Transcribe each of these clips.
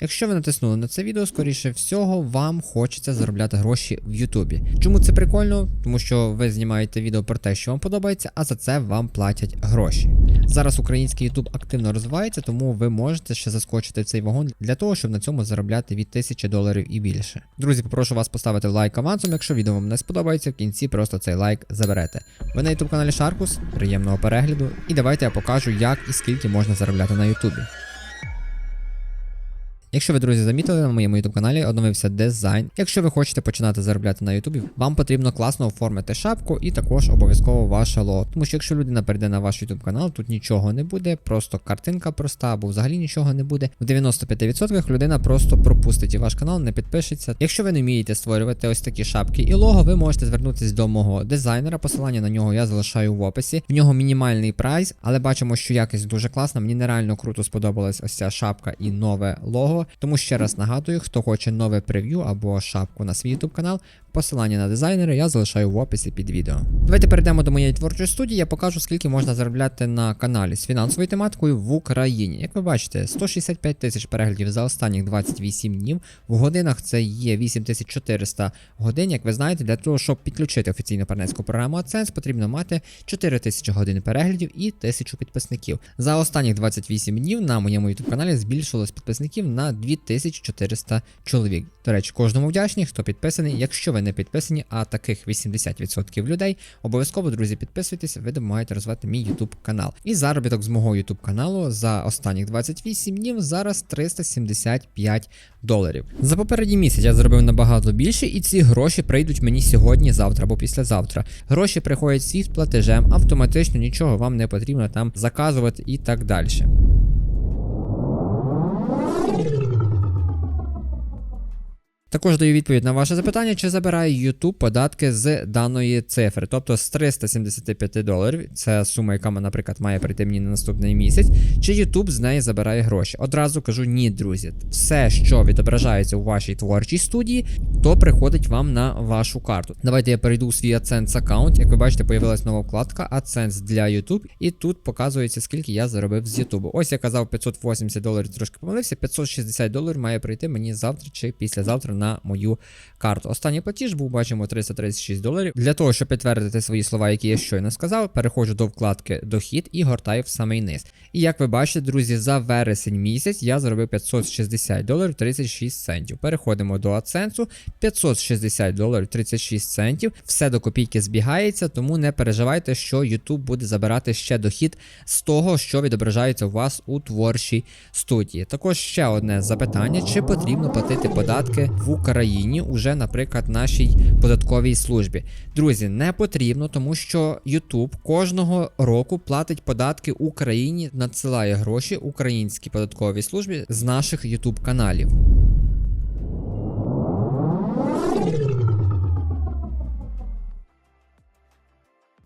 Якщо ви натиснули на це відео, скоріше всього, вам хочеться заробляти гроші в Ютубі. Чому це прикольно? Тому що ви знімаєте відео про те, що вам подобається, а за це вам платять гроші. Зараз український Ютуб активно розвивається, тому ви можете ще заскочити цей вагон для того, щоб на цьому заробляти від 1000 доларів і більше. Друзі, попрошу вас поставити лайк авансом, якщо відео вам не сподобається, в кінці просто цей лайк заберете. Ви на ютуб каналі Шаркус, приємного перегляду, і давайте я покажу, як і скільки можна заробляти на Ютубі. Якщо ви, друзі, замітили, на моєму YouTube каналі оновився дизайн. Якщо ви хочете починати заробляти на Ютубі, вам потрібно класно оформити шапку і також обов'язково ваше лого. Тому що якщо людина перейде на ваш YouTube канал, тут нічого не буде, просто картинка проста або взагалі нічого не буде. В 95% людина просто пропустить і ваш канал, не підпишеться. Якщо ви не вмієте створювати ось такі шапки і лого, ви можете звернутися до мого дизайнера. Посилання на нього я залишаю в описі. В нього мінімальний прайс, але бачимо, що якість дуже класна. Мені нереально круто сподобалась ось ця шапка і нове лого. Тому ще раз нагадую, хто хоче нове прев'ю або шапку на свій YouTube канал, посилання на дизайнера я залишаю в описі під відео. Давайте перейдемо до моєї творчої студії. Я покажу, скільки можна заробляти на каналі з фінансовою тематикою в Україні. Як ви бачите, 165 тисяч переглядів за останніх 28 днів. В годинах це є 8400 годин. Як ви знаєте, для того, щоб підключити офіційну партнерську програму AdSense, потрібно мати 4000 годин переглядів і 1000 підписників. За останніх 28 днів на моєму YouTube каналі збільшилось підписників на 2400 чоловік. До речі, кожному вдячний, хто підписаний. Якщо ви не підписані, а таких 80% людей, обов'язково, друзі, підписуйтесь, ви допомагаєте розвивати мій YouTube канал. І заробіток з мого YouTube каналу за останніх 28 днів зараз 375 доларів. За попередній місяць я заробив набагато більше, і ці гроші прийдуть мені сьогодні, завтра або післязавтра. Гроші приходять всі з платежем, автоматично нічого вам не потрібно там заказувати і так далі. Також даю відповідь на ваше запитання, чи забирає YouTube податки з даної цифри, тобто з 375 доларів, це сума, яка, наприклад, має прийти мені на наступний місяць, чи YouTube з неї забирає гроші. Одразу кажу ні, друзі. Все, що відображається у вашій творчій студії, то приходить вам на вашу карту. Давайте я перейду у свій AdSense аккаунт. Як ви бачите, появилась нова вкладка AdSense для YouTube, і тут показується, скільки я заробив з YouTube. Ось я казав 580 доларів, трошки помилився. 560 доларів має прийти мені завтра чи післязавтра на мою карту. Останній платіж був, бачимо, 336 доларів. Для того, щоб підтвердити свої слова, які я щойно сказав, переходжу до вкладки Дохід і гортаю в самий низ. І як ви бачите, друзі, за вересень місяць я заробив 560 доларів 36 центів. Переходимо до AdSense, 560 доларів 36 центів. Все до копійки збігається, тому не переживайте, що YouTube буде забирати ще дохід з того, що відображається у вас у творчій студії. Також ще одне запитання: чи потрібно платити податки в Україні уже, наприклад, нашій податковій службі? Друзі, не потрібно, тому що YouTube кожного року платить податки Україні, надсилає гроші українській податковій службі з наших YouTube каналів.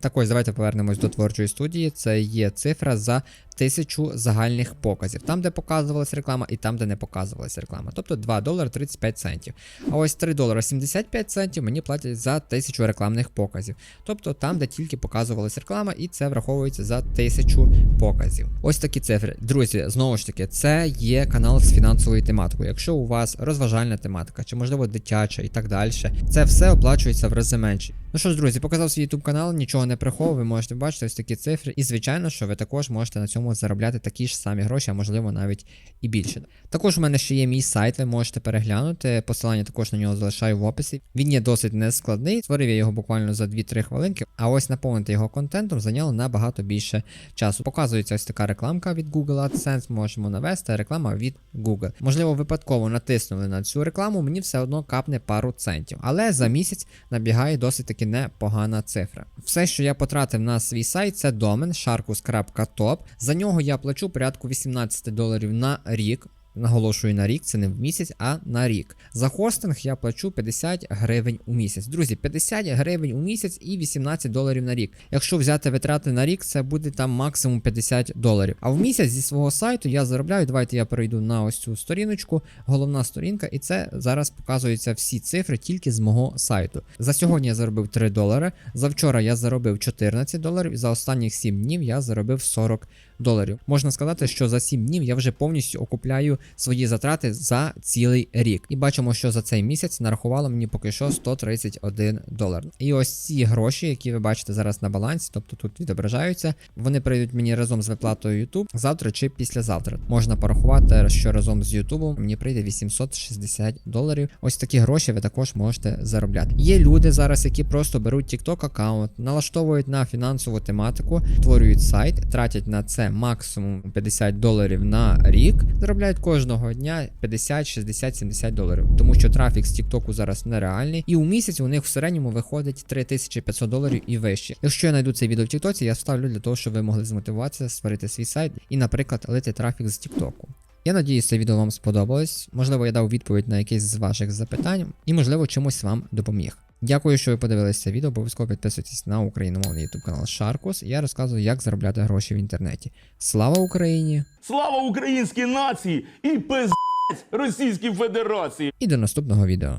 Так ось давайте повернемось до творчої студії. Це є цифра за тисячу загальних показів. Там, де показувалась реклама, і там, де не показувалась реклама. Тобто 2 долари 35 центів. А ось 3 долари 75 центів мені платять за тисячу рекламних показів. Тобто там, де тільки показувалась реклама, і це враховується за тисячу показів. Ось такі цифри. Друзі, знову ж таки, це є канал з фінансовою тематикою. Якщо у вас розважальна тематика, чи можливо дитяча і так далі, це все оплачується в рази менше. Ну що ж, друзі, показав свій YouTube канал, нічого не приховую, ви можете бачити ось такі цифри. І звичайно, що ви також можете на цьому заробляти такі ж самі гроші, а можливо навіть і більше. Також у мене ще є мій сайт, ви можете переглянути. Посилання також на нього залишаю в описі. Він є досить нескладний. Створив я його буквально за 2-3 хвилинки, а ось наповнити його контентом зайняло набагато більше часу. Показується ось така рекламка від Google AdSense, можемо навести реклама від Google. Можливо, випадково натиснули на цю рекламу, мені все одно капне пару центів. Але за місяць набігає досить таки непогана цифра. Все, що я потратив на свій сайт, це домен sharkus.top. За нього я плачу порядку 18 доларів на рік. Наголошую на рік, це не в місяць, а на рік. За хостинг я плачу 50 гривень у місяць. Друзі, 50 гривень у місяць і 18 доларів на рік. Якщо взяти витрати на рік, це буде там максимум 50 доларів. А в місяць зі свого сайту я заробляю. Давайте я перейду на ось цю сторіночку, головна сторінка, і це зараз показуються всі цифри тільки з мого сайту. За сьогодні я заробив 3 долари. За вчора я заробив 14 доларів, за останніх 7 днів я заробив 40 доларів. Можна сказати, що за 7 днів я вже повністю окупляю свої затрати за цілий рік. І бачимо, що за цей місяць нарахувало мені поки що 131 долар. І ось ці гроші, які ви бачите зараз на балансі, тобто тут відображаються, вони прийдуть мені разом з виплатою YouTube завтра чи післязавтра. Можна порахувати, що разом з YouTube мені прийде 860 доларів. Ось такі гроші ви також можете заробляти. Є люди зараз, які просто беруть TikTok аккаунт, налаштовують на фінансову тематику, створюють сайт, тратять на це максимум 50 доларів на рік, заробляють кожного дня 50, 60, 70 доларів, тому що трафік з TikTok зараз нереальний, і у місяць у них в середньому виходить 3500 доларів і вище. Якщо я знайду це відео в TikTok, я вставлю для того, щоб ви могли змотивуватися, створити свій сайт і, наприклад, лити трафік з TikTok. Я надіюсь, це відео вам сподобалось. Можливо, я дав відповідь на якесь з ваших запитань, і можливо чомусь вам допоміг. Дякую, що ви подивилися це відео. Обов'язково підписуйтесь на україномовний YouTube канал Шаркос. Я розказую, як заробляти гроші в інтернеті. Слава Україні! Слава українській нації і пиздець Російській Федерації! І до наступного відео.